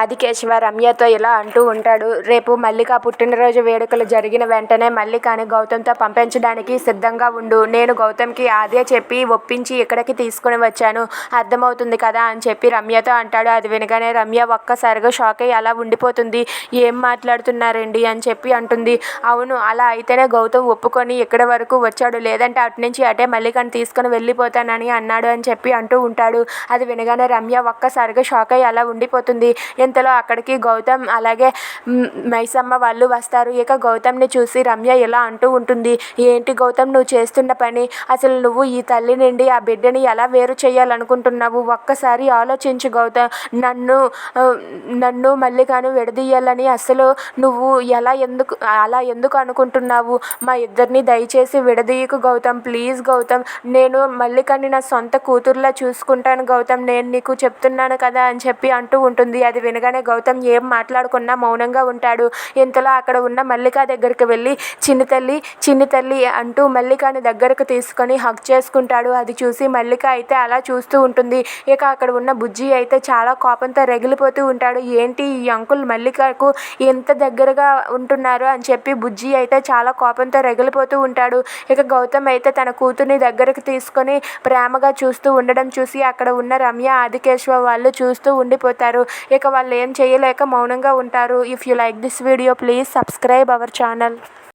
ఆదికేశవ రమ్యతో ఇలా అంటూ ఉంటాడు. రేపు మల్లిక పుట్టినరోజు వేడుకలు జరిగిన వెంటనే మల్లికని గౌతమ్తో పంపించడానికి సిద్ధంగా ఉండు. నేను గౌతమ్కి అదే చెప్పి ఒప్పించి ఇక్కడికి తీసుకుని వచ్చాను. అర్థమవుతుంది కదా అని చెప్పి రమ్యతో అంటాడు. అది వినగానే రమ్య ఒక్కసారిగా షాక్ అయ్యి అలా ఉండిపోతుంది. ఏం మాట్లాడుతున్నారండి అని చెప్పి అంటుంది. అవును అలా అయితేనే గౌతమ్ ఒప్పుకొని ఇక్కడ వరకు వచ్చాడు. లేదంటే అటు నుంచి అటే మల్లికని తీసుకుని వెళ్ళిపోతానని అన్నాడు అని చెప్పి అంటూ ఉంటాడు. అది వినగానే రమ్య ఒక్కసారిగా షాక్ అయ్యి అలా ఉండిపోతుంది. ఇంతలో అక్కడికి గౌతమ్ అలాగే మైసమ్మ వాళ్ళు వస్తారు. ఇక గౌతమ్ని చూసి రమ్య ఇలా అంటూ ఉంటుంది. ఏంటి గౌతమ్ నువ్వు చేస్తున్న పని? అసలు నువ్వు ఈ తల్లి నుండి ఆ బిడ్డని ఎలా వేరు చేయాలనుకుంటున్నావు? ఒక్కసారి ఆలోచించు గౌతమ్. నన్ను నన్ను మల్లికాను విడదీయాలని అసలు నువ్వు ఎలా ఎందుకు అలా ఎందుకు అనుకుంటున్నావు? మా ఇద్దరిని దయచేసి విడదీయకు గౌతమ్. ప్లీజ్ గౌతమ్ నేను మల్లికని నా సొంత కూతురులా చూసుకుంటాను గౌతమ్. నేను నీకు చెప్తున్నాను కదా అని చెప్పి అంటూ ఉంటుంది. అది వినగానే గౌతమ్ ఏం మాట్లాడుకున్నా మౌనంగా ఉంటాడు. ఇంతలో అక్కడ ఉన్న మల్లిక దగ్గరికి వెళ్ళి చిన్న తల్లి చిన్న తల్లి అంటూ మల్లికని దగ్గరకు తీసుకొని హక్ చేసుకుంటాడు. అది చూసి మల్లిక అయితే అలా చూస్తూ ఉంటుంది. ఇక అక్కడ ఉన్న బుజ్జి అయితే చాలా కోపంతో రగిలిపోతూ ఉంటాడు. ఏంటి ఈ అంకుల్ మల్లికకు ఎంత దగ్గరగా ఉంటున్నారు? అని చెప్పి బుజ్జి అయితే చాలా కోపంతో రగిలిపోతూ ఉంటాడు. ఇక గౌతమ్ అయితే తన కూతుర్ని దగ్గరకు తీసుకొని ప్రేమగా చూస్తూ ఉండడం చూసి అక్కడ ఉన్న రమ్య ఆదికేశ్వ వాళ్ళు చూస్తూ ఉండిపోతారు. ఇక వాళ్ళు ఏం చేయలేక మౌనంగా ఉంటారు. If you like this video please subscribe our channel